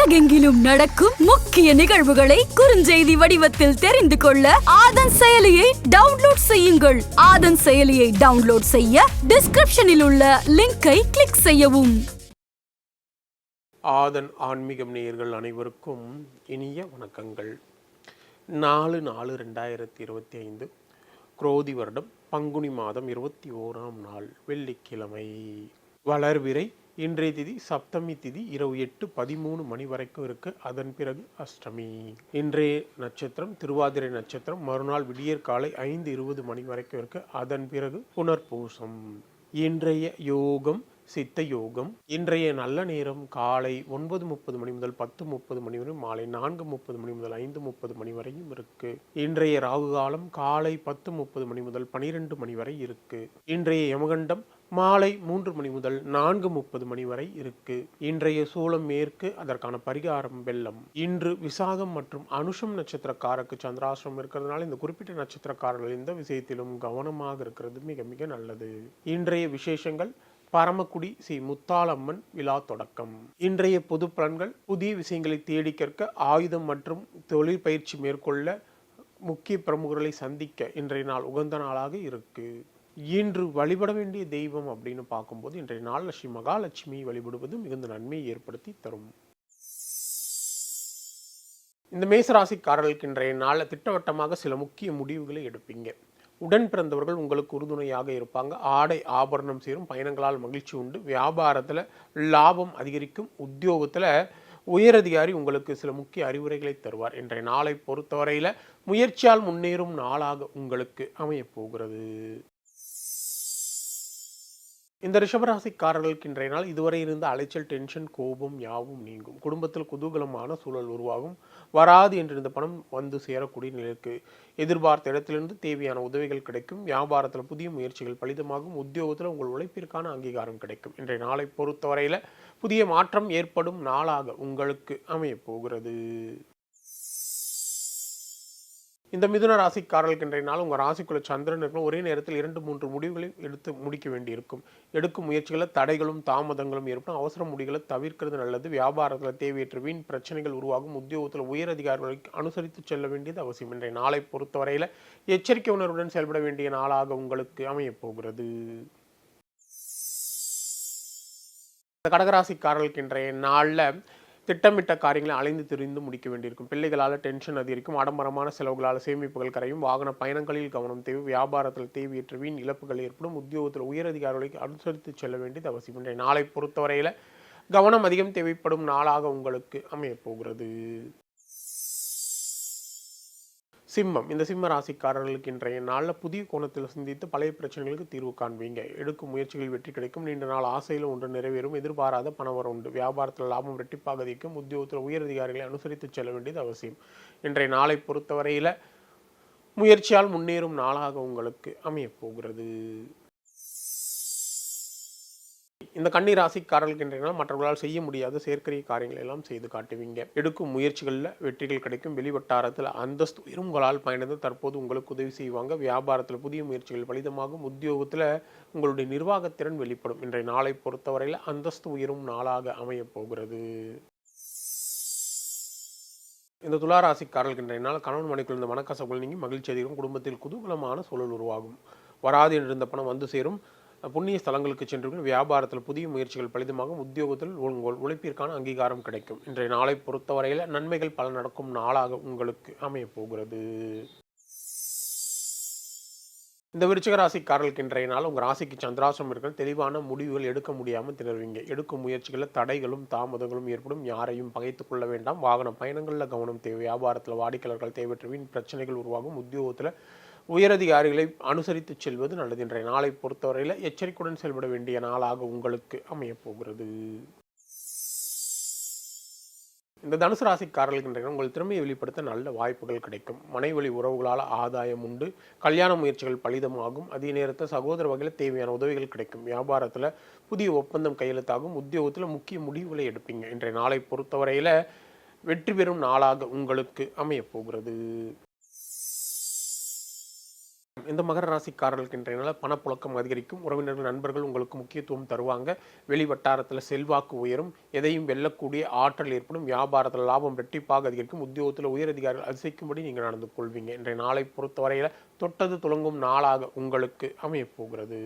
உலகெங்கிலும் நடக்கும் முக்கிய நிகழ்வுகளை குறுஞ்செய்தி வடிவத்தில் தெரிந்து கொள்ள ஆதன் செயலியை டவுன்லோட் செய்யுங்கள். ஆதன் செயலியை டவுன்லோட் செய்ய டிஸ்கிரிப்ஷனில் உள்ள லிங்கை கிளிக் செய்யவும். ஆதன் ஆன்மீகம் நேயர்கள் அனைவருக்கும் இனிய வணக்கங்கள். நாலு நாலு ரெண்டாயிரத்தி இருபத்தி ஐந்து குரோதி வருடம் பங்குனி மாதம் இருபத்தி ஓராம் நாள் வெள்ளிக்கிழமை. வளர்விரை இன்றைய திதி சப்தமி திதி இரவு எட்டு பதிமூணு மணி வரைக்கும் இருக்கு. அதன் பிறகு அஷ்டமி. இன்றைய நட்சத்திரம் திருவாதிரை நட்சத்திரம் மறுநாள் விடியற் காலை ஐந்து இருபது மணி வரைக்கும் இருக்கு. அதன் பிறகு புனர்பூசம். இன்றைய யோகம் சித்த யோகம். இன்றைய நல்ல நேரம் காலை ஒன்பது முப்பது மணி முதல் பத்து முப்பது மணி வரை மாலை நான்கு முப்பது மணி முதல் ஐந்து முப்பது மணி வரையும் இருக்கு. இன்றைய ராகு காலம் காலை பத்து முப்பது மணி முதல் பனிரெண்டு மணி வரை இருக்கு. இன்றைய யமகண்டம் மாலை மூன்று மணி முதல் நான்கு முப்பது மணி வரை இருக்கு. இன்றைய சூலம் மேற்கு அதற்கான பரிகாரம் வெள்ளம். இன்று விசாகம் மற்றும் அனுஷம் நட்சத்திரக்காரருக்கு சந்திராசிரம் இருக்கிறதுனால இந்த குறிப்பிட்ட நட்சத்திரக்காரர்கள் எந்த விஷயத்திலும் கவனமாக இருக்கிறது மிக மிக நல்லது. இன்றைய விசேஷங்கள் பரமக்குடி ஸ்ரீ முத்தாளம்மன் விழா தொடக்கம். இன்றைய பொது பலன்கள் புதிய விஷயங்களை தேடி கற்க ஆயுதம் மற்றும் தொழில் பயிற்சி மேற்கொள்ள முக்கிய பிரமுகர்களை சந்திக்க இன்றைய நாள் உகந்த நாளாக இருக்கு. இன்று வழிபட வேண்டிய தெய்வம் அப்படின்னு பார்க்கும்போது இன்றைய நாள் ஸ்ரீ மகாலட்சுமி வழிபடுவது மிகுந்த நன்மையை ஏற்படுத்தி தரும். இந்த மேசராசிக்காரர்களுக்கு இன்றைய நாளில் திட்டவட்டமாக சில முக்கிய முடிவுகளை எடுப்பீங்க. உடன் பிறந்தவர்கள் உங்களுக்கு உறுதுணையாக இருப்பாங்க. ஆடை ஆபரணம் சேரும். பயணங்களால் மகிழ்ச்சி உண்டு. வியாபாரத்தில் லாபம் அதிகரிக்கும். உத்தியோகத்தில் உயரதிகாரி உங்களுக்கு சில முக்கிய அறிவுரைகளை தருவார். இன்றைய நாளை பொறுத்தவரையில் முயற்சியால் முன்னேறும் நாளாக உங்களுக்கு அமையப் போகிறது. இந்த ரிஷபராசிக்காரர்களுக்கு இன்றைய நாள் இதுவரை இருந்த அலைச்சல் டென்ஷன் கோபம் யாவும் நீங்கும். குடும்பத்தில் குதூகலமான சூழல் உருவாகும். வராது என்றிருந்த பணம் வந்து சேரக்கூடிய நிலைக்கு எதிர்பார்த்த இடத்திலிருந்து தேவையான உதவிகள் கிடைக்கும். வியாபாரத்தில் புதிய முயற்சிகள் பலிதமாகும். உத்தியோகத்தில் உங்கள் உழைப்பிற்கான அங்கீகாரம் கிடைக்கும். இன்றைய நாளை பொறுத்தவரையில் புதிய மாற்றம் ஏற்படும் நாளாக உங்களுக்கு அமையப் போகிறது. இந்த மிதுன ராசிக்காரர்களுக்கு இன்றைய நாள் உங்கள் ராசிக்குள்ள சந்திரன் இருக்கும் ஒரே நேரத்தில் இரண்டு மூன்று முடிவுகளை எடுத்து முடிக்க வேண்டியிருக்கும். எடுக்கும் முயற்சிகளில் தடைகளும் தாமதங்களும் ஏற்படும். அவசர முடிவுகளை தவிர்க்கிறது நல்லது. வியாபாரத்தில் தேவையற்ற வீண் பிரச்சனைகள் உருவாகும். உத்தியோகத்தில் உயர் அதிகாரிகளை அனுசரித்து செல்ல வேண்டியது அவசியம் இன்றைய நாளை பொறுத்தவரையில் எச்சரிக்கை உணர்வுடன் செயல்பட வேண்டிய நாளாக உங்களுக்கு அமையப் போகிறது. கடகராசிக்காரர்களுக்கு இன்றைய நாளில் திட்டமிட்ட காரியங்களை அலைந்து திரிந்து முடிக்க வேண்டியிருக்கும். பிள்ளைகளால் டென்ஷன் அதிகரிக்கும். ஆடம்பரமான செலவுகளால் சேமிப்புகள் கரையும். வாகன பயணங்களில் கவனம் தேவை. வியாபாரத்தில் தேவையற்ற வீண் இழப்புகள் ஏற்படும். உத்தியோகத்தில் உயரதிகாரிகளுக்கு அனுசரித்து செல்ல வேண்டியது அவசியம். இன்றைய நாளை பொறுத்தவரையில் கவனம் அதிகம் தேவைப்படும் நாளாக உங்களுக்கு அமையப் போகிறது. சிம்மம். இந்த சிம்ம ராசிக்காரர்களுக்கு இன்றைய நாளில் புதிய கோணத்தில் சிந்தித்து பழைய பிரச்சனைகளுக்கு தீர்வு காண்பீங்க. எடுக்கும் முயற்சிகள் வெற்றி கிடைக்கும். நீண்ட நாள் ஆசையில் ஒன்று நிறைவேறும். எதிர்பாராத பணவரம் உண்டு வியாபாரத்தில் லாபம் ரெட்டிப்பாக அதிகம் உத்தியோகத்தில் உயர் அதிகாரிகளை அனுசரித்து செல்ல வேண்டியது அவசியம். இன்றைய நாளை பொறுத்தவரையில் முயற்சியால் முன்னேறும் நாளாக உங்களுக்கு அமையப் போகிறது. இந்த கன்னி ராசிக்காரர்களுக்கு மற்றவர்களால் செய்ய முடியாத செயற்கரிய காரியங்களை எல்லாம் செய்து காட்டுவீங்க. எடுக்கும் முயற்சிகளில் வெற்றிகள் கிடைக்கும். வெளிவட்டாரத்தில் அந்தஸ்து உயரும் உங்களால் பயணித்து தற்போது உங்களுக்கு உதவி செய்வாங்க. வியாபாரத்தில் புதிய முயற்சிகள் பலிதமாகும். உத்தியோகத்தில் உங்களுடைய நிர்வாகத்திறன் வெளிப்படும். இன்றைய நாளை பொறுத்தவரையில் அந்தஸ்து உயரும் நாளாக அமையப் போகிறது. இந்த துளாராசிக்காரர்களுக்கு இன்றைய நாள் கணவன் மனைக்குள் இந்த மனக்கசப்புகள் நீங்கி மகிழ்ச்சி அதிகம் குடும்பத்தில் குதூகலமான சூழல் உருவாகும். வராது என்றிருந்த பணம் வந்து சேரும். புண்ணிய ஸ்தலங்களுக்கு சென்று வியாபாரத்தில் புதிய முயற்சிகள் பலிதமாகும். உத்தியோகத்தில் உங்கள் உழைப்பிற்கான அங்கீகாரம் கிடைக்கும். இன்றைய நாளை பொறுத்தவரையில் நன்மைகள் பல நடக்கும் நாளாக உங்களுக்கு அமையப்போகிறது. இந்த விருச்சிக ராசிக்காரர்களுக்கு இன்றைய நாள் உங்கள் ராசிக்கு சந்திராசம் இருக்கிற தெளிவான முடிவுகள் எடுக்க முடியாமல் திணறுவீங்க. எடுக்கும் முயற்சிகளில் தடைகளும் தாமதங்களும் ஏற்படும். யாரையும் பகைத்துக் கொள்ள வேண்டாம். வாகன பயணங்களில் கவனம் தேவை. வியாபாரத்தில் வாடிக்கையாளர்கள் தேவையற்ற பிரச்சனைகள் உருவாகும். உத்தியோகத்தில் உயரதிகாரிகளை அனுசரித்து செல்வது நல்லது. இன்றைய நாளை பொறுத்தவரையில் எச்சரிக்கையுடன் செயல்பட வேண்டிய நாளாக உங்களுக்கு அமையப்போகிறது. இந்த தனுசு ராசிக்காரர்களுக்கு இன்றைய உங்கள் திறமையை வெளிப்படுத்த நல்ல வாய்ப்புகள் கிடைக்கும். மனைவழி உறவுகளால் ஆதாயம் உண்டு. கல்யாண முயற்சிகள் பலிதமாகும். அதே நேரத்தில் சகோதர வகையில் தேவையான உதவிகள் கிடைக்கும். வியாபாரத்தில் புதிய ஒப்பந்தம் கையெழுத்தாகும். உத்தியோகத்தில் முக்கிய முடிவுகளை எடுப்பீங்க. இன்றைய நாளை பொறுத்தவரையில் வெற்றி பெறும் நாளாக உங்களுக்கு அமையப்போகிறது. இந்த மகர ராசிக்காரர்களுக்கு இன்றைய நாள் பணப்புழக்கம் அதிகரிக்கும். உறவினர்கள் நண்பர்கள் உங்களுக்கு முக்கியத்துவம் தருவாங்க. வெளி வட்டாரத்தில் செல்வாக்கு உயரும். எதையும் வெல்லக்கூடிய ஆற்றல் ஏற்படும். வியாபாரத்தில் லாபம் ரெட்டிப்பாக அதிகரிக்கும். உத்தியோகத்தில் உயரதிகாரிகள் அதிசயிக்கும்படி நீங்கள் நடந்து கொள்வீங்க. இன்றைய நாளை பொறுத்தவரையில் தொட்டது துளங்கும் நாளாக உங்களுக்கு அமையப்போகிறது.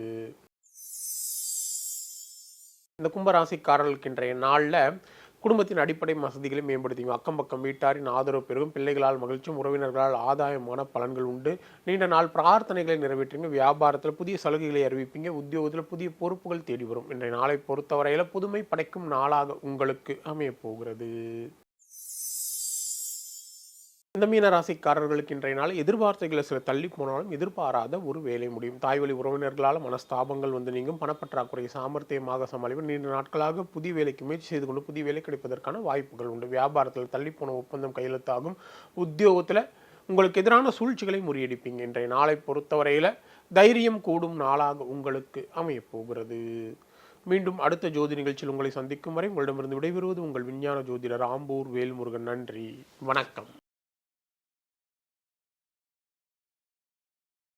இந்த கும்பராசிக்காரர்களுக்கு இன்றைய நாளில் குடும்பத்தின் அடிப்படை வசதிகளை மேம்படுத்திங்க அக்கம் பக்கம் வீட்டாரின் ஆதரவு பெருகும். பிள்ளைகளால் மகிழ்ச்சியும் உறவினர்களால் ஆதாயமான பலன்கள் உண்டு. நீண்ட நாள் பிரார்த்தனைகளை நிறைவேற்றுங்க வியாபாரத்தில் புதிய சலுகைகளை அறிவிப்பீங்க. உத்தியோகத்தில் புதிய பொறுப்புகள் தேடி வரும் இன்றைய நாளை பொறுத்தவரையில் புதுமை படைக்கும் நாளாக உங்களுக்கு அமையப் போகிறது. இந்த மீனராசிக்காரர்களுக்கு இன்றைய நாள் எதிர்பார்த்தைகளை சில தள்ளி போனாலும் எதிர்பாராத ஒரு வேலை முடியும். தாய்வழி உறவினர்களால் மனஸ்தாபங்கள் வந்து நீங்கும். பணப்பற்றாக்குறை சாமர்த்தியமாக சமாளிப்பு நீண்ட நாட்களாக புதிய வேலைக்கு முயற்சி செய்து கொண்டு புதிய வேலை கிடைப்பதற்கான வாய்ப்புகள் உண்டு. வியாபாரத்தில் தள்ளி போன ஒப்பந்தம் கையெழுத்தாகும். உத்தியோகத்தில் உங்களுக்கு எதிரான சூழ்ச்சிகளை முறியடிப்பீங்க. இன்றைய நாளை பொறுத்தவரையில் தைரியம் கூடும் நாளாக உங்களுக்கு அமையப்போகிறது மீண்டும் அடுத்த ஜோதி நிகழ்ச்சியில் உங்களை சந்திக்கும் வரை உங்களிடமிருந்து விடைபெறுவது உங்கள் விஞ்ஞான ஜோதிடர் ஆம்பூர் வேல்முருகன். நன்றி. வணக்கம்.